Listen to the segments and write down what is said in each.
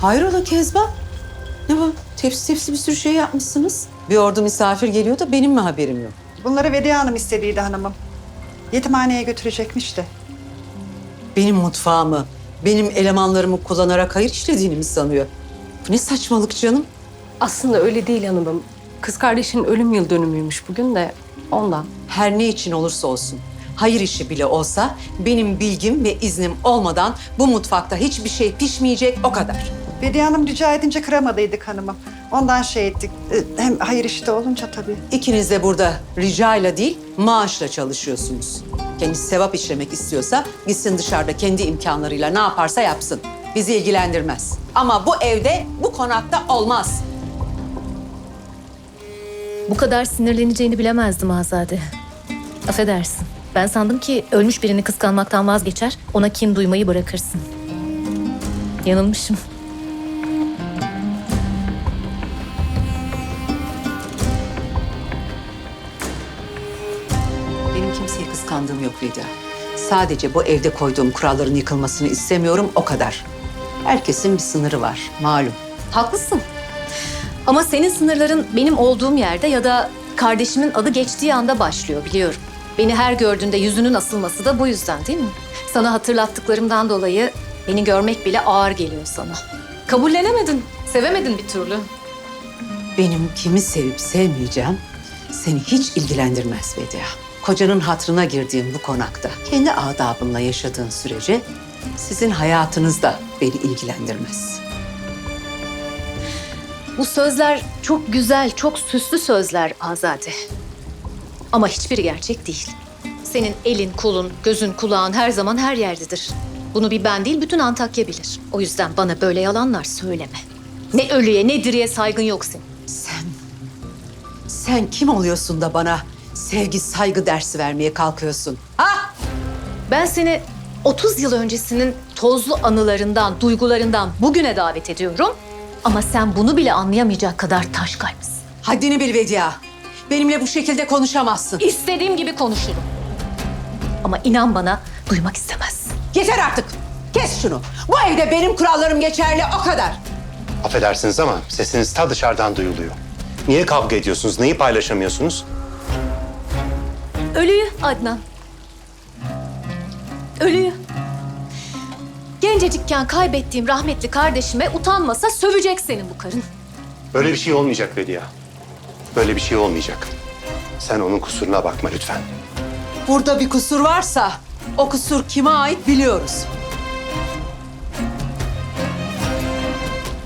Hayrola Kezban? Ne bu? Tepsi tepsi bir sürü şey yapmışsınız. Bir ordu misafir geliyor da benim mi haberim yok? Bunları Vediye Hanım istediydi hanımım. Yetimhaneye götürecekmiş de. Benim mutfağımı, benim elemanlarımı kullanarak hayır işlediğini mi sanıyor? Bu ne saçmalık canım? Aslında öyle değil hanımım. Kız kardeşinin ölüm yıl dönümüymüş bugün de ondan. Her ne için olursa olsun, hayır işi bile olsa benim bilgim ve iznim olmadan bu mutfakta hiçbir şey pişmeyecek o kadar. Vediye Hanım rica edince kıramadıydık hanımım. Ondan şey ettik. Ee, Hem hayır işte olunca tabii. İkiniz de burada ricayla değil, maaşla çalışıyorsunuz. Kendisi sevap işlemek istiyorsa gitsin dışarıda kendi imkanlarıyla ne yaparsa yapsın. Bizi ilgilendirmez. Ama bu evde, bu konakta olmaz. Bu kadar sinirleneceğini bilemezdim Azade. Affedersin. Ben sandım ki ölmüş birini kıskanmaktan vazgeçer, ona kin duymayı bırakırsın. Yanılmışım. Benim kimseyi kıskandığım yok Lidya. Sadece bu evde koyduğum kuralların yıkılmasını istemiyorum, o kadar. Herkesin bir sınırı var, malum. Haklısın. Ama senin sınırların benim olduğum yerde ya da kardeşimin adı geçtiği anda başlıyor biliyorum. Beni her gördüğünde yüzünün asılması da bu yüzden değil mi? Sana hatırlattıklarımdan dolayı beni görmek bile ağır geliyor sana. Kabullenemedin, sevemedin bir türlü. Benim kimi sevip sevmeyeceğim seni hiç ilgilendirmez Vedia. Kocanın hatrına girdiğim bu konakta kendi adabınla yaşadığın sürece sizin hayatınız da beni ilgilendirmez. Bu sözler çok güzel, çok süslü sözler Azade. Ama hiçbiri gerçek değil. Senin elin, kolun, gözün, kulağın her zaman her yerdedir. Bunu bir ben değil, bütün Antakya bilir. O yüzden bana böyle yalanlar söyleme. Ne ölüye ne diriye saygın yok senin. Sen, sen kim oluyorsun da bana sevgi saygı dersi vermeye kalkıyorsun? Ha? Ben seni 30 yıl öncesinin tozlu anılarından, duygularından bugüne davet ediyorum. Ama sen bunu bile anlayamayacak kadar taş kalpsin. Haddini bil Vedia. Benimle bu şekilde konuşamazsın. İstediğim gibi konuşurum. Ama inan bana duymak istemezsin. Yeter artık. Kes şunu. Bu evde benim kurallarım geçerli o kadar. Affedersiniz ama sesiniz ta dışarıdan duyuluyor. Niye kavga ediyorsunuz? Neyi paylaşamıyorsunuz? Ölüyü Adnan. Ölüyü. Gencecikken kaybettiğim rahmetli kardeşime utanmasa sövecek senin bu karın. Böyle bir şey olmayacak Vedia. Böyle bir şey olmayacak. Sen onun kusuruna bakma lütfen. Burada bir kusur varsa o kusur kime ait biliyoruz.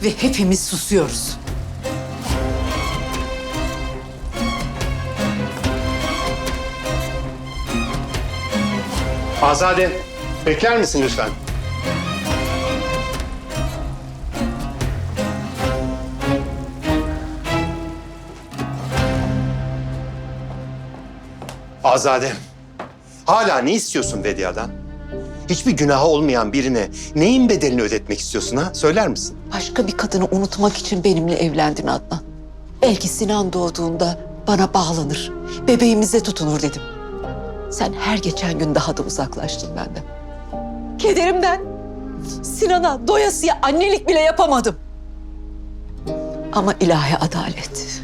Ve hepimiz susuyoruz. Azade, bekler misin lütfen? Azade, hala ne istiyorsun Vedia'dan? Hiçbir günahı olmayan birine neyin bedelini ödetmek istiyorsun ha? Söyler misin? Başka bir kadını unutmak için benimle evlendin Adnan. Belki Sinan doğduğunda bana bağlanır, bebeğimize tutunur dedim. Sen her geçen gün daha da uzaklaştın benden. Kederimden Sinan'a doyasıya annelik bile yapamadım. Ama ilahi adalet.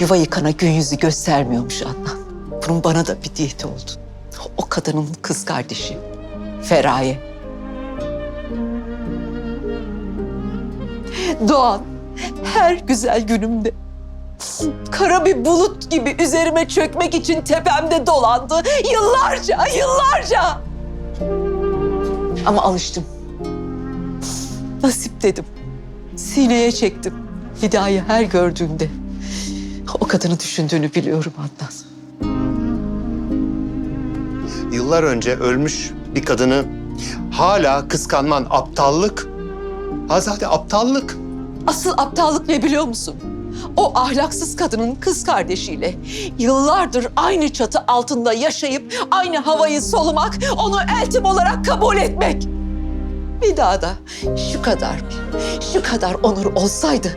Yuva yıkana gün yüzü göstermiyormuş Adnan. Bunun bana da bir diyeti oldu. O kadının kız kardeşi Feraye. Doğan her güzel günümde kara bir bulut gibi üzerime çökmek için tepemde dolandı. Yıllarca, yıllarca. Ama alıştım. Nasip dedim. Sineye çektim. Hidayı her gördüğümde o kadını düşündüğünü biliyorum Adnan. Yıllar önce ölmüş bir kadını hala kıskanman aptallık. Azade aptallık. Asıl aptallık ne biliyor musun? O ahlaksız kadının kız kardeşiyle yıllardır aynı çatı altında yaşayıp aynı havayı solumak, onu eltim olarak kabul etmek. Bir daha da şu kadar, şu kadar onur olsaydı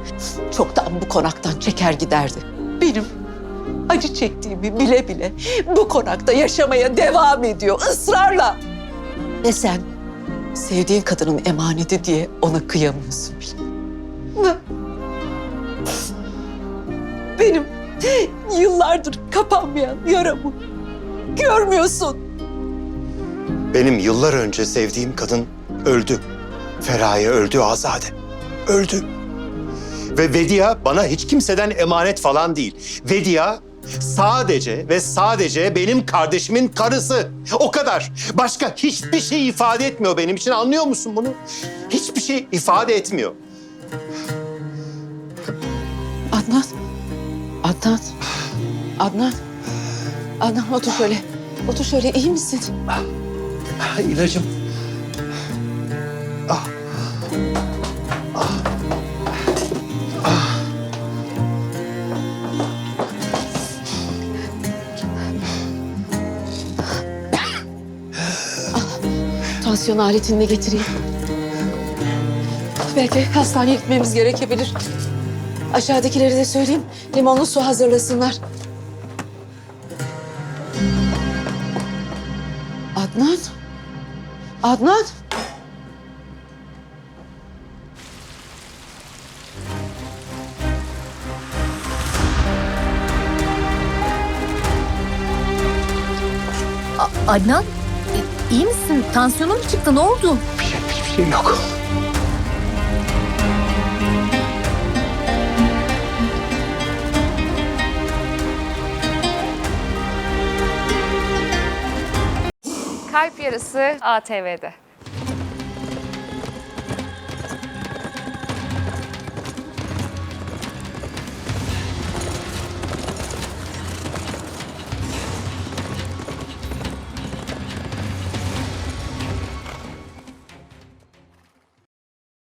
çoktan bu konaktan çeker giderdi. Benim acı çektiğimi bile bile bu konakta yaşamaya devam ediyor ısrarla. Ve sen sevdiğin kadının emaneti diye ona kıyamıyorsun bile. Benim yıllardır kapanmayan yaramı görmüyorsun. Benim yıllar önce sevdiğim kadın öldü. Feraye öldü Azade. Öldü. Ve Vedia bana hiç kimseden emanet falan değil. Vedia sadece ve sadece benim kardeşimin karısı. O kadar. Başka hiçbir şey ifade etmiyor benim için. Anlıyor musun bunu? Hiçbir şey ifade etmiyor. Adnan. Adnan. Adnan. Adnan otur şöyle. Otur şöyle iyi misin? İlacım. Tansiyon aletini de getireyim. Belki hastaneye gitmemiz gerekebilir. Aşağıdakileri de söyleyeyim. Limonlu su hazırlasınlar. Adnan. Adnan. Adnan, iyi misin? Tansiyonun mu çıktı? Ne oldu? Bir şey, hiçbir şey yok. Kalp Yarısı ATV'de.